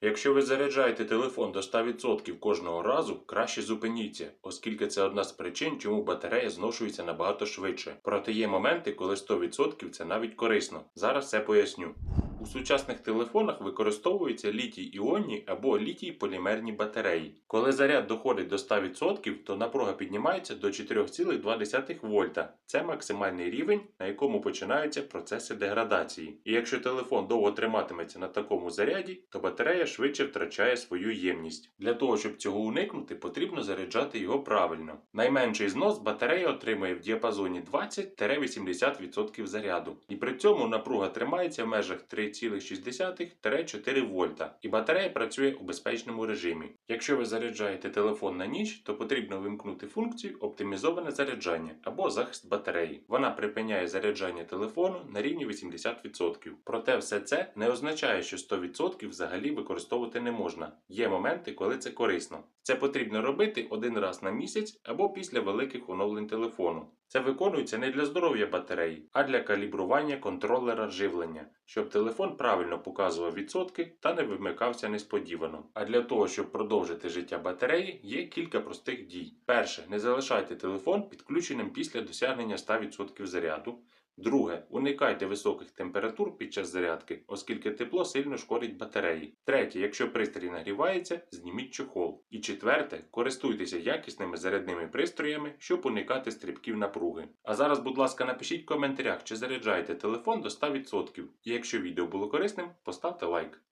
Якщо ви заряджаєте телефон до 100% кожного разу, краще зупиніться, оскільки це одна з причин, чому батарея зношується набагато швидше. Проте є моменти, коли 100% це навіть корисно. Зараз все поясню. У сучасних телефонах використовуються літій-іонні або літій-полімерні батареї. Коли заряд доходить до 100%, то напруга піднімається до 4,2 вольта. Це максимальний рівень, на якому починаються процеси деградації. І якщо телефон довго триматиметься на такому заряді, то батарея швидше втрачає свою ємність. Для того, щоб цього уникнути, потрібно заряджати його правильно. Найменший знос батарея отримує в діапазоні 20-80% заряду. І при цьому напруга тримається в межах 3,6-4 вольта, і батарея працює у безпечному режимі. Якщо ви заряджаєте телефон на ніч, то потрібно вимкнути функцію оптимізоване заряджання або захист батареї. Вона припиняє заряджання телефону на рівні 80%. Проте все це не означає, що 100% взагалі використовувати не можна. Є моменти, коли це корисно. Це потрібно робити один раз на місяць або після великих оновлень телефону. Це виконується не для здоров'я батареї, а для калібрування контролера живлення, щоб телефон правильно показував відсотки та не вимикався несподівано. А для того, щоб продовжити життя батареї, є кілька простих дій. Перше, не залишайте телефон підключеним після досягнення 100% заряду. Друге, уникайте високих температур під час зарядки, оскільки тепло сильно шкодить батареї. Третє, якщо пристрій нагрівається, зніміть чохол. І четверте, користуйтеся якісними зарядними пристроями, щоб уникати стрибків напруги. А зараз, будь ласка, напишіть в коментарях, чи заряджаєте телефон до 100%. І якщо відео було корисним, поставте лайк.